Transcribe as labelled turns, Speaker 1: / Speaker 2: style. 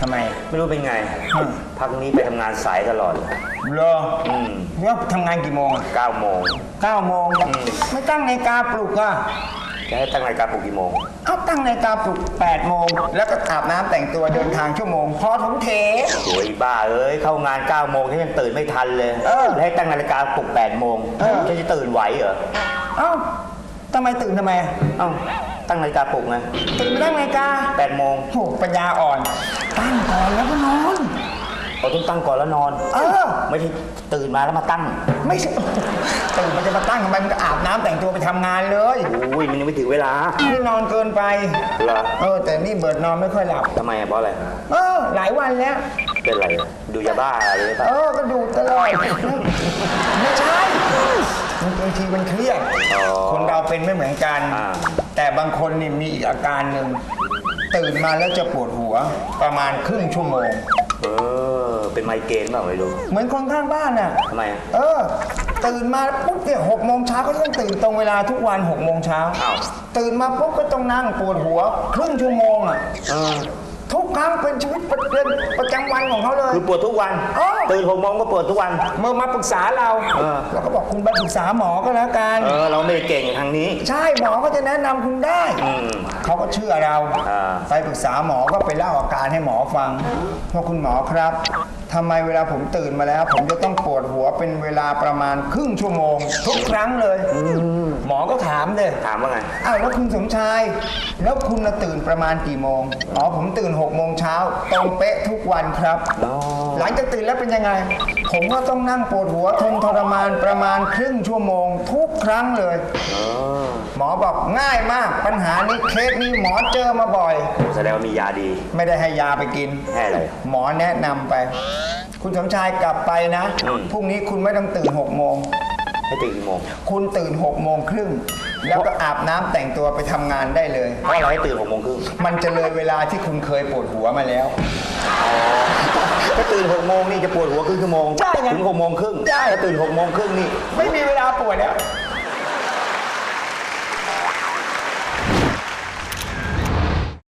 Speaker 1: ทำไม
Speaker 2: ไม่รู้เป็นไง
Speaker 1: อืม
Speaker 2: พักนี้ไปทำงานสายตลอดเลย
Speaker 1: เหรอ
Speaker 2: อืม
Speaker 1: แล้วทำงานกี่โมงอะ
Speaker 2: เก้าโมง
Speaker 1: เก้าโมง
Speaker 2: อืม
Speaker 1: ไม่ตั้งนาฬิกาปลุกอะ
Speaker 2: จะให้ตั้งรายการปลุกกี่โมง
Speaker 1: เอาตั้งนาฬิกาปลุก8โมงแล้วก็อาบน้ำแต่งตัวเดินทางชั่วโมง พอถึงเท
Speaker 2: โอ้ยบ้าเอ้ยเข้างาน9ก้าโมงฉันยังตื่นไม่ทันเลย
Speaker 1: เออ
Speaker 2: แล้วให้ตั้งนาฬิกาปลุก8ปดโมง
Speaker 1: เออ
Speaker 2: ฉันจะตื่นไหวเหรอ
Speaker 1: เอ้าทำไมตื่นทำไม
Speaker 2: เอ้าตั้งนาฬิกาปลุกไง
Speaker 1: ตื่นไม่ตั้งนาฬิกา
Speaker 2: แปดโมง
Speaker 1: โหปัญญาอ่อนตั้
Speaker 2: เราต้องตั้งก่อนแล้วนอน
Speaker 1: เออ
Speaker 2: ไม่ใช่ตื่นมาแล้วมาตั้ง
Speaker 1: ไม่ใช่ตื่นมันจะมาตั้งทำไมมันก็อาบน้ำแต่งตัวไปทำงานเลย
Speaker 2: โอ้ยมันยังไม่ถึงเวลา
Speaker 1: นี่นอนเกินไป
Speaker 2: เหรอ
Speaker 1: เออ แต่นี่เบิร์ดนอนไม่ค่อยหลับ
Speaker 2: ทำไมอะเพราะอะไร
Speaker 1: เออ หลายวันแล้ว
Speaker 2: เป็นอะไรอะดูยาบ้าอะไรหรือเปล่า
Speaker 1: เออ ก็ดูตลอดไม่ใช่บางทีมันเครียด
Speaker 2: อ๋อ
Speaker 1: คนเราเป็นไม่เหมือนกัน
Speaker 2: อ่า
Speaker 1: แต่บางคนนี่มีอีกอาการหนึ่งตื่นมาแล้วจะปวดหัวประมาณครึ่งชั่วโมง
Speaker 2: เออเป็นไมเกรนเปล่าไม่รู้
Speaker 1: เหมือนคนข้างบ้านน่ะ
Speaker 2: ทำไมอะ
Speaker 1: เออ ตื่นมาปุ๊บเนี่ยหกโมงเช้าก็ต้องตื่นตรงเวลาทุกวันหกโมงเช้า
Speaker 2: อ้าว
Speaker 1: ตื่นมาปุ๊บก็ต้องนั่งปวดหัว ครึ่งชั่วโมงอะ
Speaker 2: เออ
Speaker 1: ทุก ครั้งเป็นชีวิตประเด็นประจำวันของเขาเลย
Speaker 2: คือปวดทุกวัน
Speaker 1: อ๋อ
Speaker 2: ตื่นหกโมงก็ปวดทุกวัน
Speaker 1: เมื่อมาปรึกษาเรา
Speaker 2: เออ
Speaker 1: เราก็บอกคุณไปปรึกษาหมอก็แล้วกัน
Speaker 2: เออเราไม่ได้เก่งทางนี้
Speaker 1: ใช่หมอก็จะแนะนำคุณได้
Speaker 2: อืม
Speaker 1: เขาก็เชื่อเรา
Speaker 2: อ่า
Speaker 1: ไปปรึกษาหมอก็ไปเล่าอาการให้หมอฟังว่าคุณหมอครับทำไมเวลาผมตื่นมาแล้ว ผมจะต้องปวดหัวเป็นเวลาประมาณครึ่งชั่วโมง ทุกครั้งเลย หมอก็ถามเลย
Speaker 2: ถามว่าไง
Speaker 1: อ้าวแล้วคุณสมชาย แล้วคุณน่ะตื่นประมาณกี่โมง อ๋อผมตื่น6กโมงเช้าตรงเป๊ะทุกวันครับ
Speaker 2: อ๋อ
Speaker 1: หลังจากตื่นแล้วเป็นยังไง ผมก็ต้องนั่งปวดหัวทนทรมานประมาณครึ่งชั่วโมง ทุกครั้งเลย
Speaker 2: เออ
Speaker 1: หมอบอกง่ายมาก ปัญหานี้เคสนี้หมอเจอมาบ่อย
Speaker 2: แสดงว่ามียาดี
Speaker 1: ไม่ได้ให้ยาไปกิน
Speaker 2: ให้อะไร
Speaker 1: หมอแนะนำไป คุณสมชายกลับไปนะ
Speaker 2: อืม
Speaker 1: พรุ่งนี้คุณไม่ต้องตื่น6โมง
Speaker 2: ให้ตื่นกี่โมง
Speaker 1: คุณตื่น6โมงครึ่ง แล้วก็อาบน้ำแต่งตัวไปทำงานได้เลย
Speaker 2: เพราะอะไรให้ตื่นหกโมงครึ่ง
Speaker 1: มันจะเลยเวลาที่คุณเคยปวดหัวมาแล้ว
Speaker 2: ถ้าตื่นหกโมงนี่จะปวดหัวครึ่งชั่วโมง
Speaker 1: ใช่ไง
Speaker 2: ถึงหกโมงครึ่ง
Speaker 1: ใช่
Speaker 2: ถ้าตื่นหกโมงครึ่งนี่
Speaker 1: ไม่มีเวลาปวดแล้ว